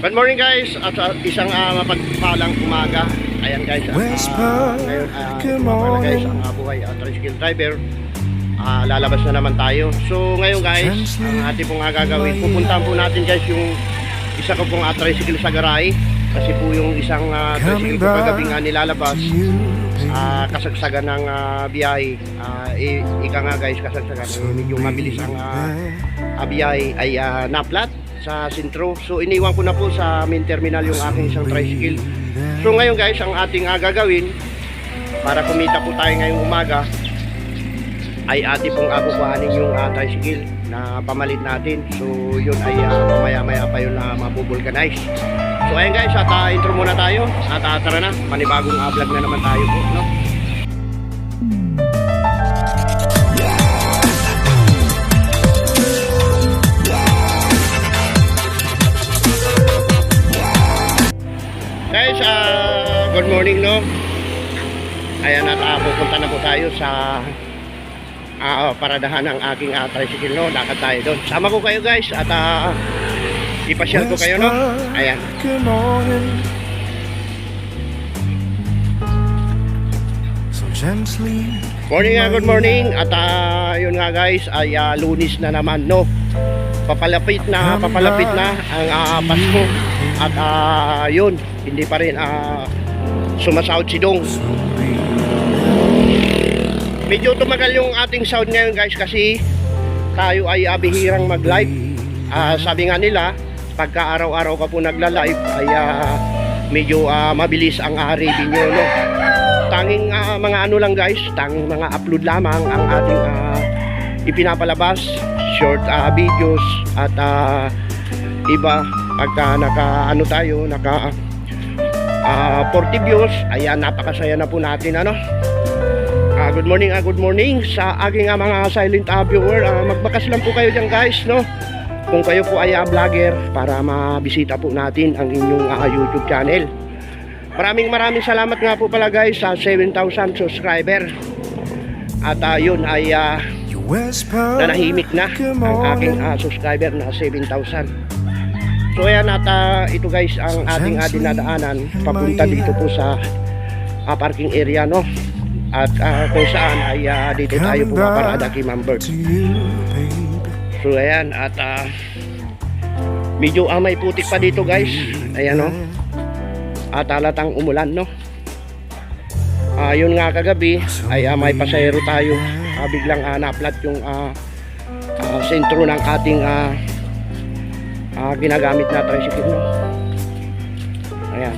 Good morning guys at uh, isang uh, mapagpalang umaga. Ayan guys, uh, ngayon uh, good umaga guys, morning. ang uh, buhay uh, tricycle driver. Ah, lalabas na naman tayo. So ngayon guys, ang ating pong uh, gagawin, pupuntahan po natin guys yung isa ko pong uh, tricycle sa garay. Kasi po yung isang uh, tricycle ko kagabi nga nilalabas. Ah, kasagsagan ng uh, biyahe. Ah, i- ika nga guys, kasagsagan. Eh, medyo mabilis ang uh, uh, biyahe ay uh, naplat sa sentro. So iniwan ko na po sa main terminal yung aking isang tricycle. So ngayon guys, ang ating uh, gagawin para kumita po tayo ngayong umaga ay ati pong uh, kukuhanin yung uh, tricycle na pamalit natin. So yun ay uh, mamaya-maya pa yun na mabubulkanize. So ayun guys, at uh, intro muna tayo. At uh, tara na, panibagong uh, vlog na naman tayo po. No? Guys, ah, good morning no. Ayan at ah, pupunta na po tayo sa ah, paradahan ng aking ah, tricycle no. Lakad tayo doon. Sama ko kayo guys at ah, ipasyal ko kayo no. Ayan. Good morning. So gently. Morning nga, good morning. At ah, yun nga guys, ay ah, lunis na naman no. Papalapit na, papalapit na ang ah, Pasko. At ah, yun, hindi pa rin ah, sumasahod si Dong. Medyo tumagal yung ating sound ngayon guys kasi tayo ay ah, bihirang mag-live. Ah, sabi nga nila, pagka araw-araw ka po nagla-live ay ah, medyo ah, mabilis ang uh, revenue no. Tanging ah, mga ano lang guys, tanging mga upload lamang ang ating ah, ipinapalabas, short ah, videos at ah, iba pagka naka ano tayo, naka ah, 40 views, ayan napakasaya na po natin ano. Ah, good morning, ah, good morning sa aking ah, mga silent ah, viewer. Ah, magbakas lang po kayo dyan guys, no? Kung kayo po ay ah, vlogger para mabisita po natin ang inyong ah, YouTube channel. Maraming maraming salamat nga po pala guys sa 7,000 subscriber. At ah, yun ay whisper. nanahimik na ang aking ah, subscriber na 7,000. So ayan at ah, ito guys ang ating uh, dinadaanan papunta dito po sa ah, parking area no. At ah, kung saan ay ah, dito tayo pumaparada kay Ma'am baby. So ayan at ah, medyo ah, may putik pa dito guys. Ayan no. At halatang umulan no. Ah, yun nga kagabi ay ah, may pasahero tayo. Ah, biglang ah, naplat yung ah, ah, sentro ng ating ah, ah, ginagamit na tricycle no. Ayan.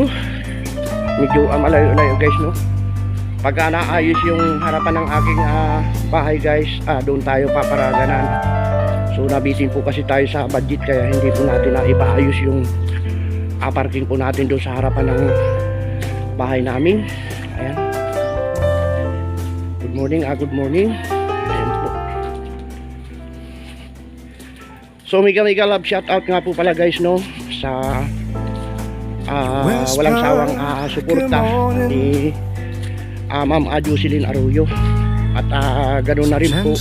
Huh. Medyo ah, malayo-layo guys no. Pagka naayos yung harapan ng aking ah, bahay guys, ah, doon tayo paparaganan. So nabitin po kasi tayo sa budget kaya hindi po natin na ipaayos yung ah, parking po natin doon sa harapan ng bahay namin. Ayan. Good morning, ah, good morning. Ayan. So mega mega love shout out nga po pala guys no sa ah, walang sawang ah, suporta. Ni ah, Ma'am Jocelyn Arroyo. At ah, ganoon na rin po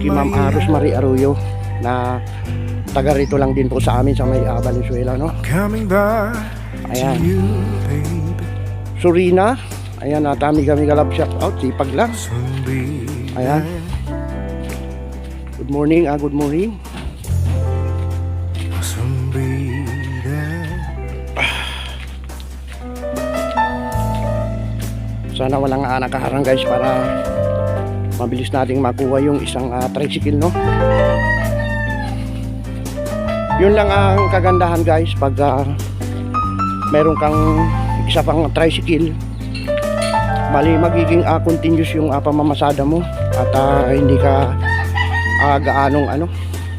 kay Ma'am ear. Rosemary Arroyo na taga rito lang din po sa amin sa may ah, Valenzuela no? Ayan. Surina ayan at kami kami galap. Shout out sipag lang. Ayan. good morning ah good morning sana walang ah, nakaharang guys para mabilis nating makuha yung isang ah, tricycle no? Yun lang ang kagandahan guys pag ah, meron kang isa pang tricycle. Bali magiging ah, continuous yung ah, pamamasada mo at ah, hindi ka ah, gaanong ano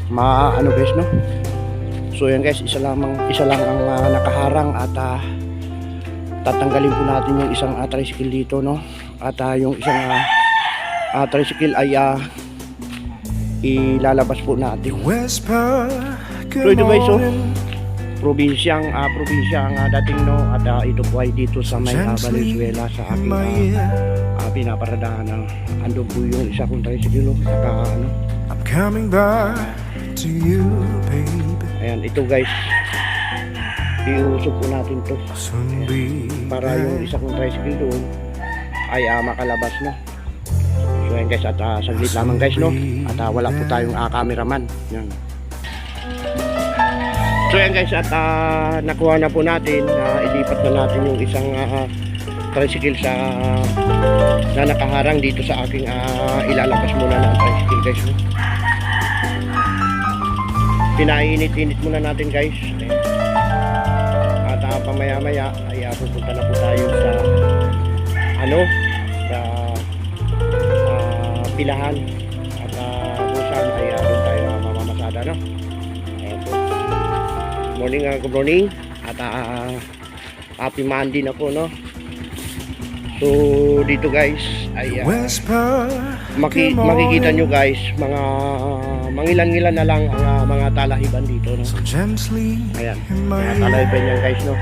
ma ano guys no? So yan guys isa lamang isa lang ang ah, nakaharang at ah, tatanggalin po natin yung isang uh, tricycle dito no at ah, yung isang ah, ah, tricycle ay ah, ilalabas po natin. So, ito guys, morning. probinsyang ah, probinsyang ah, dating no at ah, ito po ay dito sa may ah, Valenzuela sa in aking ear. ah, pinaparadahan ng andun po yung isa kong tricycle no, naka ano I'm coming back to you, babe. Ayan, ito guys. Iusok po natin to. Para yung isa kong tricycle doon ay ah, makalabas na. So ayan guys, at ah, saglit lamang guys, no? At ah, wala po tayong ah, cameraman. Yan. So ayan guys, at ah, nakuha na po natin, ah, ilipat na natin yung isang ah, tricycle sa na nakaharang dito sa aking ah, ilalabas muna na tricycle guys. No? Pinainit-init muna natin guys. Ayan. At uh, pamaya-maya ay ah, pupunta na po tayo sa ano sa ah, pilahan. At uh, kung saan ay ah, doon tayo uh, mamamasada no? Ayan po. morning ah, good morning. At ah, happy Monday na po no so dito guys ay Whisper, maki- makikita nyo guys mga mangilan-ngilan na lang ang ah, mga talahiban dito no? Ayan, mga talahiban yan guys no?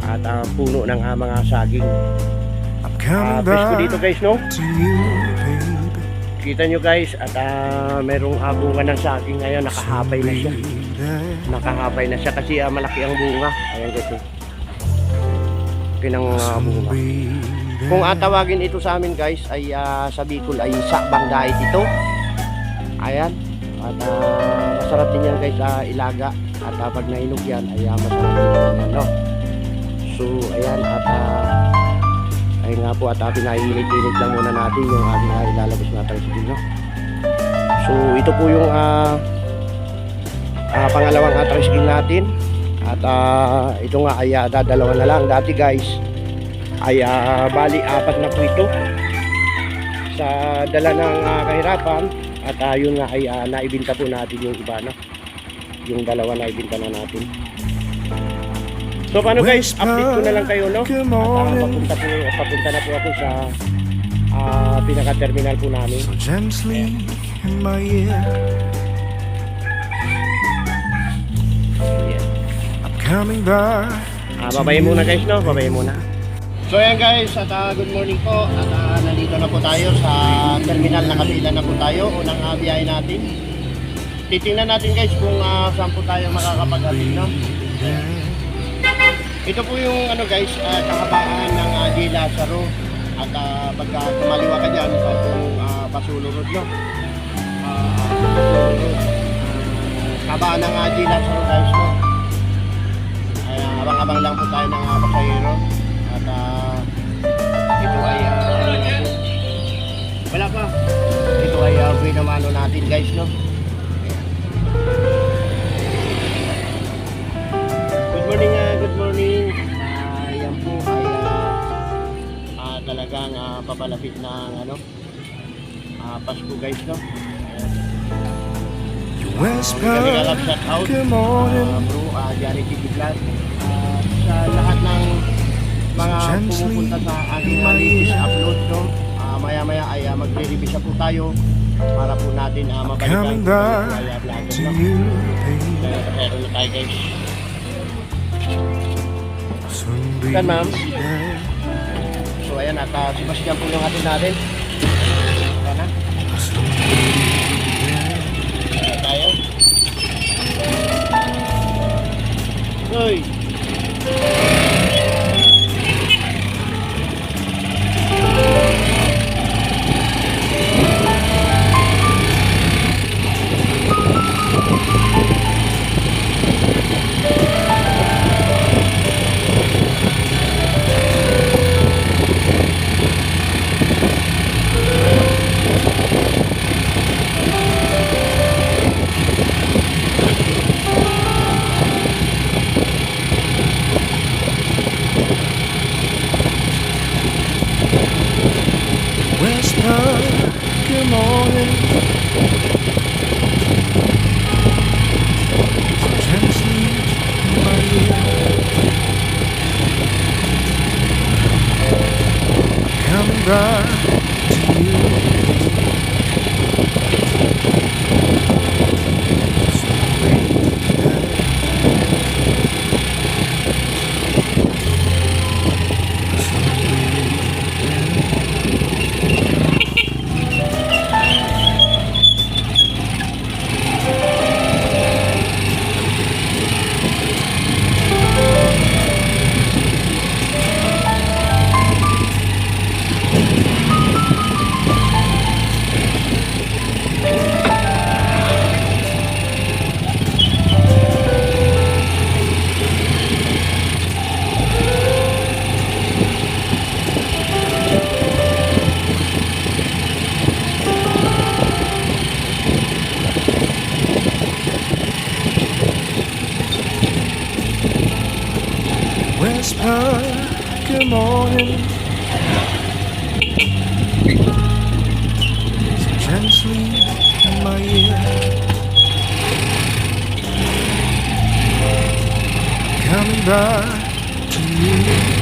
At ah, puno ng ah, mga saging. Coming presko dito guys no? kita nyo guys at ah, merong ah, bunga ng saging ngayon. Nakahabay na siya. Nakahabay na siya kasi ah, malaki ang bunga. Ayan guys oh. Bunga. be there. kung atawagin ito sa amin guys ay ah, sa Bicol ay sakbang dahit ito. Ayan. At ah, masarap din yan guys ah, ilaga. At ah, pag nainog yan ay ah, masarap din yan no so ayan at ah, ay nga po at uh, pinainit-init lang muna natin yung ating uh, ilalabas na tricycle no so ito po yung ah, ah, pangalawang uh, tricycle natin at ah, ito nga ay ah, dadalawa na lang dati guys. Ay ah, bali apat na po ito sa dala ng ah, kahirapan. At ah, yun nga ay ah, naibinta po natin yung iba no? Yung dalawa na ibinta na natin. So paano guys? Update ko na lang kayo no? at morning. papunta, po, papunta na po ako sa ah, pinaka-terminal po namin. So gently in my ear. Coming back. Ah, babayin muna guys, no? Babayin muna. So ayan guys, at ah, good morning po. At ah, nandito na po tayo sa terminal na kapila na po tayo. Unang uh, biyahe natin. Titingnan natin guys kung ah, saan po tayo makakapag-atid, no? Ito po yung ano guys, uh, kahabaan ng uh, J. Lazaro. At ah, pagka kumaliwa ka dyan, sa itong uh, Basulo Road, no? Ah, Road. Kabaan ng uh, J. Lazaro guys, no? Ah, abang-abang lang po tayo ng uh, pasahero. At ah, ito ay ah, po? wala pa. Ito ay uh, buhay na mano natin guys, no? Good morning, ah, good morning. Ah, yan po ay ah, ah, talagang ah, papalapit ng ano, ah, Pasko guys, no? Uh, shout out. good morning. Ah, bro, uh, Johnny TV Vlog. Ah, sa lahat ng mga pumupunta sa aking in uh, latest upload, no? Ah, maya-maya ay uh, magre-revisa po tayo para po natin uh, mabalikan uh, vlogger, To no? Kaya na tayo guys. Saan, ma'am? So ayan, at uh, si Bastian po yung atin natin. Soon be Kaya tayo. Hoy! Whisper, In the morning. Coming back to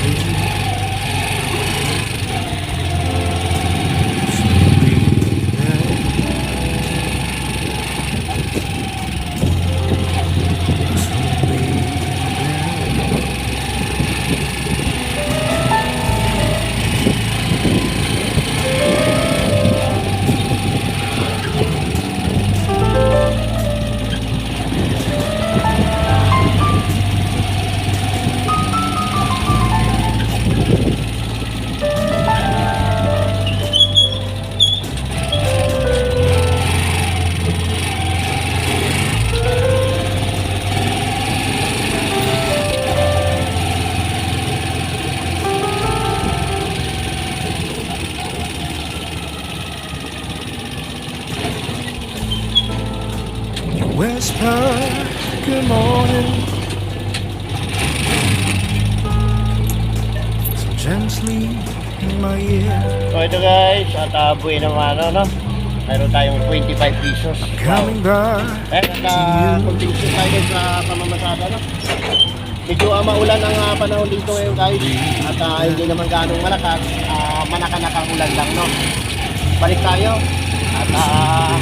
Whisper, good morning. So gently in my ear. So ito guys, at uh, buhay naman ano, no? Mayroon tayong 25 pesos. Coming back Eh, at uh, continue tayo sa pamamasada, no? Medyo uh, maulan ang uh, panahon dito ngayon guys. At uh, hindi naman ganong malakas. Uh, manakanakang ulan lang, no? Balik tayo. At uh,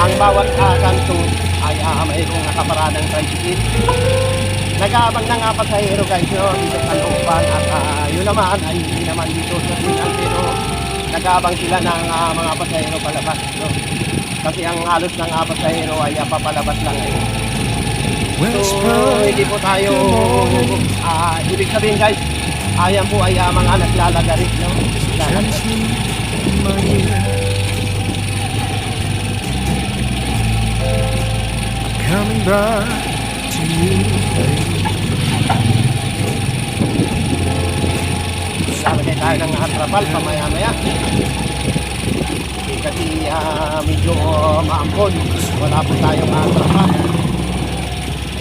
Ang bawat uh, kanto ay uh, mayroong nakaparadang tricycle. Nag-aabang ng apat sa hero guys no, dito sa looban at uh, yun naman ay hindi naman dito sa signal pero nag-aabang sila ng uh, mga pasahero palabas. No? Kasi ang halos ng uh, pasahero ay uh, papalabas lang ngayon. So, Whisper, hindi po tayo, ah, ibig sabihin guys, ayan po ay ah, mga naglalagarit, no? Lalagarit. gently in my ear. Coming back to you. Lalagay tayo ng atrapal pamaya-maya. Kasi ah, medyo maampon. Wala po tayong atrapal.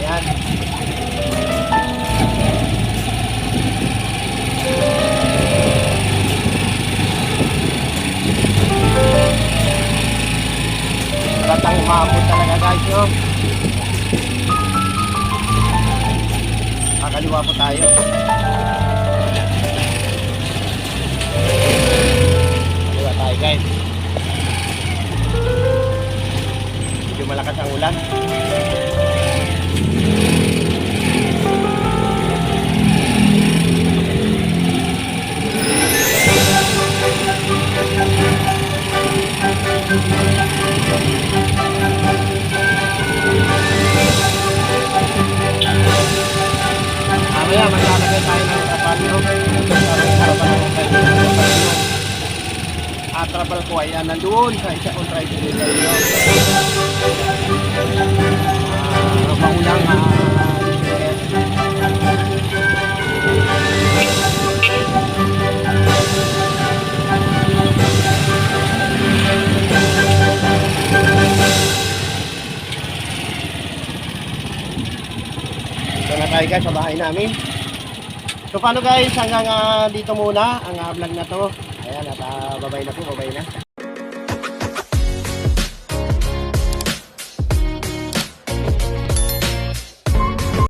Ayan. Batang umabot talaga guys, no? Kakaliwa po tayo. Guys. Medyo malakas ang ulan. Ah, trapal ko ay ah, nandoon sa isa kong tricycle no? Ah, maulang ah, business. Ito na tayo guys sa bahay namin. So paano guys, hanggang ah, dito muna ang ah, vlog na to. Ayan, at ah, babay na po, babay na.